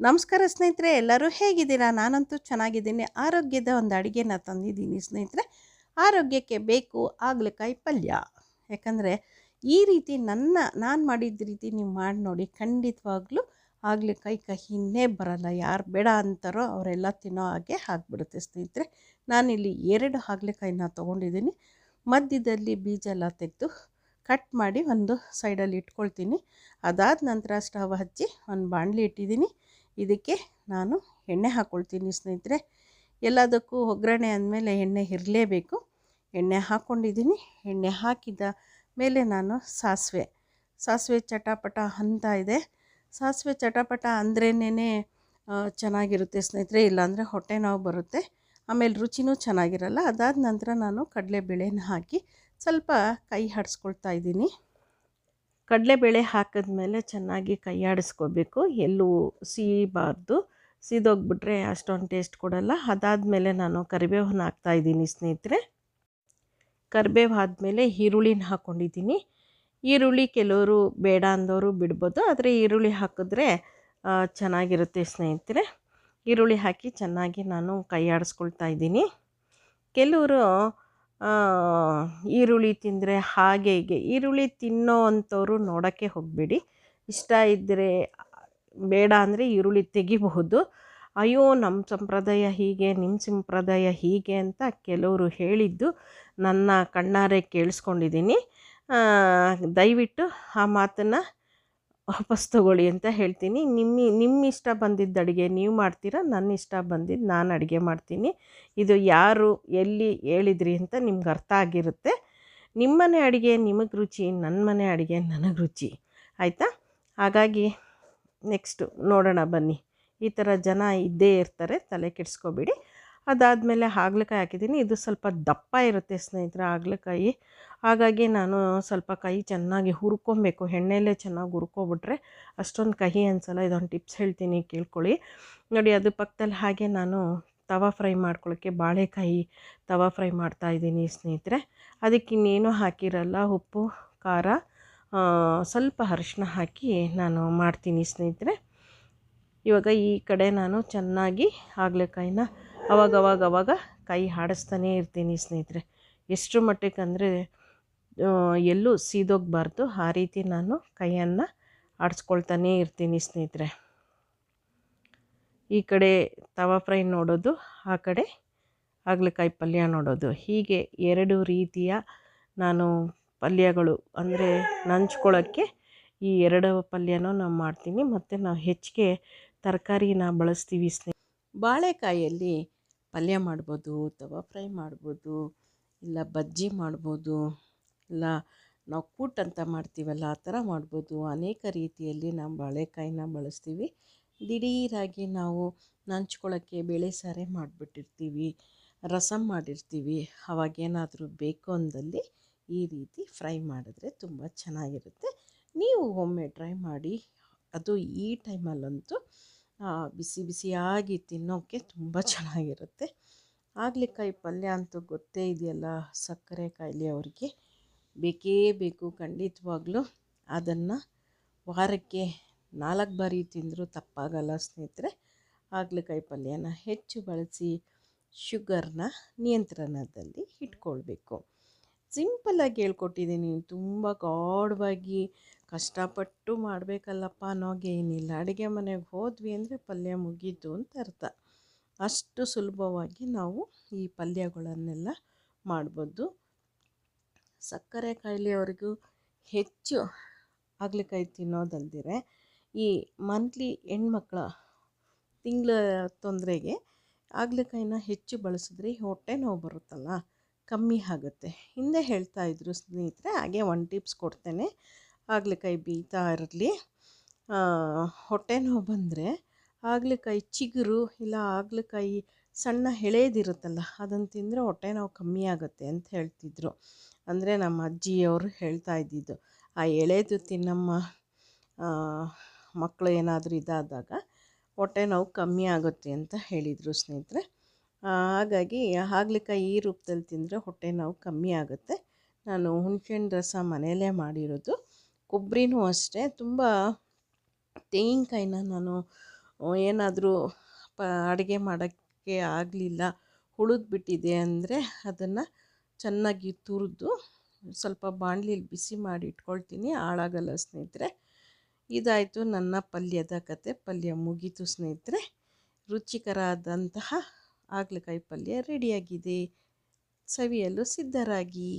ನಮಸ್ಕಾರ ಸ್ನೇಹಿತರೆ, ಎಲ್ಲರೂ ಹೇಗಿದ್ದೀರಾ? ನಾನಂತೂ ಚೆನ್ನಾಗಿದ್ದೀನಿ. ಆರೋಗ್ಯದ ಒಂದು ಅಡುಗೆನ ತಂದಿದ್ದೀನಿ ಸ್ನೇಹಿತರೆ. ಆರೋಗ್ಯಕ್ಕೆ ಬೇಕು ಆಗ್ಲಕಾಯಿ ಪಲ್ಯ. ಯಾಕಂದರೆ ಈ ರೀತಿ ನನ್ನ, ನಾನು ಮಾಡಿದ ರೀತಿ ನೀವು ಮಾಡಿ ನೋಡಿ, ಖಂಡಿತವಾಗ್ಲೂ ಆಗ್ಲಕಾಯಿ ಕಹಿನೇ ಬರಲ್ಲ. ಯಾರು ಬೇಡ ಅಂತಾರೋ ಅವರೆಲ್ಲ ತಿನ್ನೋ ಹಾಗೆ ಆಗಿಬಿಡುತ್ತೆ ಸ್ನೇಹಿತರೆ. ನಾನಿಲ್ಲಿ ಎರಡು ಹಾಗಲಕಾಯಿನ ತೊಗೊಂಡಿದ್ದೀನಿ. ಮಧ್ಯದಲ್ಲಿ ಬೀಜ ಎಲ್ಲ ತೆಗೆದು ಕಟ್ ಮಾಡಿ ಒಂದು ಸೈಡಲ್ಲಿ ಇಟ್ಕೊಳ್ತೀನಿ. ಅದಾದ ನಂತರ ಸ್ಟವ್ ಹಚ್ಚಿ ಒಂದು ಬಾಣಲಿ ಇಟ್ಟಿದ್ದೀನಿ. ಇದಕ್ಕೆ ನಾನು ಎಣ್ಣೆ ಹಾಕ್ಕೊಳ್ತೀನಿ ಸ್ನೇಹಿತರೆ. ಎಲ್ಲದಕ್ಕೂ ಒಗ್ಗರಣೆ ಅಂದಮೇಲೆ ಎಣ್ಣೆ ಇರಲೇಬೇಕು. ಎಣ್ಣೆ ಹಾಕ್ಕೊಂಡಿದ್ದೀನಿ ಎಣ್ಣೆ ಹಾಕಿದ ಮೇಲೆ ನಾನು ಸಾಸಿವೆ. ಸಾಸಿವೆ ಚಟಾಪಟ ಅಂತ ಇದೆ. ಸಾಸಿವೆ ಚಟಾಪಟ ಅಂದ್ರೇ ಚೆನ್ನಾಗಿರುತ್ತೆ ಸ್ನೇಹಿತರೆ. ಇಲ್ಲಾಂದರೆ ಹೊಟ್ಟೆ ನೋವು ಬರುತ್ತೆ. ಆಮೇಲೆ ರುಚಿನೂ ಚೆನ್ನಾಗಿರಲ್ಲ. ಅದಾದ ನಂತರ ನಾನು ಕಡಲೆಬೇಳೆನ ಹಾಕಿ ಸ್ವಲ್ಪ ಕೈ ಆಡಿಸ್ಕೊಳ್ತಾ ಇದ್ದೀನಿ. ಕಡಲೆಬೇಳೆ ಹಾಕಿದ್ಮೇಲೆ ಚೆನ್ನಾಗಿ ಕೈಯಾಡಿಸ್ಕೋಬೇಕು ಎಲ್ಲೂ ಸೀಬಾರ್ದು. ಸೀದೋಗ್ಬಿಟ್ರೆ ಅಷ್ಟೊಂದು ಟೇಸ್ಟ್ ಕೊಡಲ್ಲ. ಅದಾದಮೇಲೆ ನಾನು ಕರಿಬೇವನ್ನ ಹಾಕ್ತಾಯಿದ್ದೀನಿ ಸ್ನೇಹಿತರೆ. ಕರಿಬೇವು ಆದಮೇಲೆ ಈರುಳ್ಳಿನ ಹಾಕ್ಕೊಂಡಿದ್ದೀನಿ. ಈರುಳ್ಳಿ ಕೆಲವರು ಬೇಡ ಅಂದವರು ಬಿಡ್ಬೋದು. ಆದರೆ ಈರುಳ್ಳಿ ಹಾಕಿದ್ರೆ ಚೆನ್ನಾಗಿರುತ್ತೆ ಸ್ನೇಹಿತರೆ. ಈರುಳ್ಳಿ ಹಾಕಿ ಚೆನ್ನಾಗಿ ನಾನು ಕೈ ಇದ್ದೀನಿ. ಕೆಲವರು ಈರುಳ್ಳಿ ತಿಂದರೆ ಹಾಗೆ ಹೀಗೆ. ಈರುಳ್ಳಿ ತಿನ್ನೋ ಅಂಥವ್ರು ನೋಡೋಕ್ಕೆ ಹೋಗಬೇಡಿ. ಇಷ್ಟ ಇದ್ದರೆ ಬೇಡ ಅಂದರೆ ಈರುಳ್ಳಿ ತೆಗಿಬಹುದು. ಅಯ್ಯೋ ನಮ್ಮ ಸಂಪ್ರದಾಯ ಹೀಗೆ ನಿಮ್ಮ ಸಂಪ್ರದಾಯ ಹೀಗೆ ಅಂತ ಕೆಲವರು ಹೇಳಿದ್ದು ನನ್ನ ಕಣ್ಣಾರೆ ಕೇಳಿಸ್ಕೊಂಡಿದ್ದೀನಿ. ದಯವಿಟ್ಟು ಆ ಮಾತನ್ನು ವಾಪಸ್ ತಗೊಳ್ಳಿ ಅಂತ ಹೇಳ್ತೀನಿ. ನಿಮ್ಮ ನಿಮ್ಮ ಇಷ್ಟ ಬಂದಿದ್ದ ಅಡುಗೆ ನೀವು ಮಾಡ್ತೀರಾ ನನ್ನ ಇಷ್ಟ ಬಂದಿದ್ದು ನಾನು ಅಡುಗೆ ಮಾಡ್ತೀನಿ. ಇದು ಯಾರು ಎಲ್ಲಿ ಹೇಳಿದ್ರಿ ಅಂತ ನಿಮ್ಗೆ ಅರ್ಥ ಆಗಿರುತ್ತೆ. ನಿಮ್ಮನೆ ಅಡುಗೆ ನಿಮಗೆ ರುಚಿ ನನ್ನ ಮನೆ ಅಡುಗೆ ನನಗೆ ರುಚಿ. ಆಯಿತಾ? ಹಾಗಾಗಿ ನೆಕ್ಸ್ಟು ನೋಡೋಣ ಬನ್ನಿ. ಈ ಥರ ಜನ ಇದ್ದೇ ಇರ್ತಾರೆ, ತಲೆ ಕೆಡಿಸ್ಕೋಬೇಡಿ. ಅದಾದಮೇಲೆ ಹಾಗಲಕಾಯಿ ಹಾಕಿದ್ದೀನಿ. ಇದು ಸ್ವಲ್ಪ ದಪ್ಪ ಇರುತ್ತೆ ಸ್ನೇಹಿತರೆ ಹಾಗಲಕಾಯಿ. ಹಾಗಾಗಿ ನಾನು ಸ್ವಲ್ಪ ಕೈ ಚೆನ್ನಾಗಿ ಹುರ್ಕೊಬೇಕು. ಎಣ್ಣೆಯಲ್ಲೇ ಚೆನ್ನಾಗಿ ಹುರ್ಕೊಬಿಟ್ರೆ ಅಷ್ಟೊಂದು ಕಹಿ ಅನ್ಸಲ್ಲ. ಇದೊಂದು ಟಿಪ್ಸ್ ಹೇಳ್ತೀನಿ, ಕೇಳ್ಕೊಳ್ಳಿ. ನೋಡಿ ಅದು ಪಕ್ಕದಲ್ಲಿ ಹಾಗೆ ನಾನು ತವಾ ಫ್ರೈ ಮಾಡ್ಕೊಳ್ಳೋಕ್ಕೆ ಬಾಳೆಕಾಯಿ ತವಾ ಫ್ರೈ ಮಾಡ್ತಾಯಿದ್ದೀನಿ ಸ್ನೇಹಿತರೆ. ಅದಕ್ಕೆ ಇನ್ನೇನು ಹಾಕಿರಲ್ಲ, ಉಪ್ಪು, ಖಾರ ಸ್ವಲ್ಪ ಅರಿಶಿನ ಹಾಕಿ ನಾನು ಮಾಡ್ತೀನಿ ಸ್ನೇಹಿತರೆ. ಇವಾಗ ಈ ಕಡೆ ನಾನು ಚೆನ್ನಾಗಿ ಹಾಗಲಕಾಯಿನ ಅವಾಗ ಅವಾಗ ಕೈ ಹಾಡಿಸ್ತಾನೇ ಇರ್ತೀನಿ ಸ್ನೇಹಿತರೆ. ಎಷ್ಟು ಮಟ್ಟಕ್ಕೆ ಅಂದರೆ ಎಲ್ಲೂ ಸೀದೋಗಬಾರ್ದು. ಆ ರೀತಿ ನಾನು ಕೈಯನ್ನು ಆಡಿಸ್ಕೊಳ್ತಾನೇ ಇರ್ತೀನಿ ಸ್ನೇಹಿತರೆ. ಈ ಕಡೆ ತವಾ ಫ್ರೈ ನೋಡೋದು, ಆ ಕಡೆ ಹಾಗಲಕಾಯಿ ಪಲ್ಯ ನೋಡೋದು. ಹೀಗೆ ಎರಡು ರೀತಿಯ ನಾನು ಪಲ್ಯಗಳು ಅಂದರೆ ನಂಚ್ಕೊಳ್ಳೋಕ್ಕೆ ಈ ಎರಡು ಪಲ್ಯನೂ ನಾವು ಮಾಡ್ತೀನಿ. ಮತ್ತು ನಾವು ಹೆಚ್ಚಿಗೆ ತರಕಾರಿನ ಬಳಸ್ತೀವಿ ಸ್ನೇಹಿತರೆ. ಬಾಳೆಕಾಯಲ್ಲಿ ಪಲ್ಯ ಮಾಡ್ಬೋದು, ತವಾ ಫ್ರೈ ಮಾಡ್ಬೋದು, ಇಲ್ಲ ಬಜ್ಜಿ ಮಾಡ್ಬೋದು, ಇಲ್ಲ ನಾವು ಕೂಟ್ ಅಂತ ಮಾಡ್ತೀವಲ್ಲ ಆ ಥರ ಮಾಡ್ಬೋದು. ಅನೇಕ ರೀತಿಯಲ್ಲಿ ನಾವು ಬಾಳೆಕಾಯಿನ ಬಳಸ್ತೀವಿ. ದಿಢೀರಾಗಿ ನಾವು ನಂಚ್ಕೊಳ್ಳೋಕ್ಕೆ ಬೇಳೆ ಸಾರೇ ಮಾಡಿಬಿಟ್ಟಿರ್ತೀವಿ ರಸಮ್ ಮಾಡಿರ್ತೀವಿ. ಅವಾಗೇನಾದರೂ ಬೇಕು ಅಂದಲ್ಲಿ ಈ ರೀತಿ ಫ್ರೈ ಮಾಡಿದ್ರೆ ತುಂಬ ಚೆನ್ನಾಗಿರುತ್ತೆ. ನೀವು ಒಮ್ಮೆ ಟ್ರೈ ಮಾಡಿ, ಅದು ಈ ಟೈಮಲ್ಲಂತೂ ಬಿಸಿ ಬಿಸಿಯಾಗಿ ತಿನ್ನೋಕ್ಕೆ ತುಂಬ ಚೆನ್ನಾಗಿರುತ್ತೆ. ಹಾಗಲಕಾಯಿ ಪಲ್ಯ ಅಂತೂ ಗೊತ್ತೇ ಇದೆಯಲ್ಲ ಸಕ್ಕರೆ ಕಾಯಿಲೆ ಅವ್ರಿಗೆ. ಬೇಕೇ ಬೇಕು ಖಂಡಿತವಾಗ್ಲೂ. ಅದನ್ನು ವಾರಕ್ಕೆ ನಾಲ್ಕು ಬಾರಿ ತಿಂದರೂ ತಪ್ಪಾಗಲ್ಲ ಸ್ನೇಹಿತರೆ. ಹಾಗಲಕಾಯಿ ಪಲ್ಯನ ಹೆಚ್ಚು ಬಳಸಿ ಶುಗರ್ನ ನಿಯಂತ್ರಣದಲ್ಲಿ ಇಟ್ಕೊಳ್ಬೇಕು. ಸಿಂಪಲ್ಲಾಗಿ ಹೇಳ್ಕೊಟ್ಟಿದ್ದೀನಿ. ತುಂಬ ಗಾಢವಾಗಿ ಕಷ್ಟಪಟ್ಟು ಮಾಡಬೇಕಲ್ಲಪ್ಪ ಅನ್ನೋಗೆ ಏನಿಲ್ಲ. ಅಡುಗೆ ಮನೆಗೆ ಹೋದ್ವಿ ಅಂದರೆ ಪಲ್ಯ ಮುಗೀತು ಅಂತ ಅರ್ಥ. ಅಷ್ಟು ಸುಲಭವಾಗಿ ನಾವು ಈ ಪಲ್ಯಗಳನ್ನೆಲ್ಲ ಮಾಡ್ಬೋದು. ಸಕ್ಕರೆ ಕಾಯಿಲೆಯವರೆಗೂ ಹೆಚ್ಚು ಹಾಗಲಕಾಯಿ ತಿನ್ನೋದಲ್ದಿರೆ ಈ ಮಂತ್ಲಿ ಹೆಣ್ಮಕ್ಳ ತಿಂಗಳ ತೊಂದರೆಗೆ ಆಗ್ಲಿಕಾಯಿನ ಹೆಚ್ಚು ಬಳಸಿದ್ರೆ ಹೊಟ್ಟೆ ನೋವು ಬರುತ್ತಲ್ಲ, ಕಮ್ಮಿ ಆಗುತ್ತೆ. ಹಿಂದೆ ಹೇಳ್ತಾ ಇದ್ರು ಸ್ನೇಹಿತರೆ, ಹಾಗೆ ಒನ್ ಟಿಪ್ಸ್ ಕೊಡ್ತೇನೆ. ಹಾಗಲಕಾಯಿ ಬೀತಾ ಇರಲಿ. ಹೊಟ್ಟೆ ನೋವು ಬಂದರೆ ಹಾಗಲಕಾಯಿ ಚಿಗುರು ಇಲ್ಲ ಹಾಗಲಕಾಯಿ ಸಣ್ಣ ಎಳೆಯದಿರುತ್ತಲ್ಲ ಅದನ್ನು ತಿಂದರೆ ಹೊಟ್ಟೆ ನೋವು ಕಮ್ಮಿ ಆಗುತ್ತೆ ಅಂತ ಹೇಳ್ತಿದ್ರು. ಅಂದರೆ ನಮ್ಮ ಅಜ್ಜಿಯವರು ಹೇಳ್ತಾ ಇದ್ದಿದ್ದು, ಆ ಎಳೆದು ತಿನ್ನಮ್ಮ. ಮಕ್ಕಳು ಏನಾದರೂ ಇದಾದಾಗ ಹೊಟ್ಟೆ ನೋವು ಕಮ್ಮಿ ಆಗುತ್ತೆ ಅಂತ ಹೇಳಿದರು ಸ್ನೇಹಿತರೆ. ಹಾಗಾಗಿ ಹಾಗಲಕಾಯಿ ಈ ರೂಪದಲ್ಲಿ ತಿಂದರೆ ಹೊಟ್ಟೆ ನೋವು ಕಮ್ಮಿ ಆಗುತ್ತೆ. ನಾನು ಹುಣ್ಸೆಹಣ್ಣು ರಸ ಮನೆಯಲ್ಲೇ ಮಾಡಿರೋದು. ಕೊಬ್ಬರಿನೂ ಅಷ್ಟೇ. ತುಂಬ ತೆಂಗಿನಕಾಯಿನ ನಾನು ಏನಾದರೂ ಪ, ಅಡುಗೆ ಮಾಡೋಕ್ಕೆ ಆಗಲಿಲ್ಲ. ಉಳಿದು ಬಿಟ್ಟಿದೆ ಅಂದರೆ ಅದನ್ನು ಚೆನ್ನಾಗಿ ತುರಿದು ಸ್ವಲ್ಪ ಬಾಣಲಿಲಿ ಬಿಸಿ ಮಾಡಿ ಇಟ್ಕೊಳ್ತೀನಿ. ಹಾಳಾಗಲ್ಲ ಸ್ನೇಹಿತರೆ. ಇದಾಯಿತು ನನ್ನ ಪಲ್ಯದ ಕತೆ. ಪಲ್ಯ ಮುಗೀತು ಸ್ನೇಹಿತರೆ. ರುಚಿಕರಾದಂತಹ ಹಾಗಲಕಾಯಿ ಪಲ್ಯ ರೆಡಿಯಾಗಿದೆ. ಸವಿಯಲು ಸಿದ್ಧರಾಗಿ.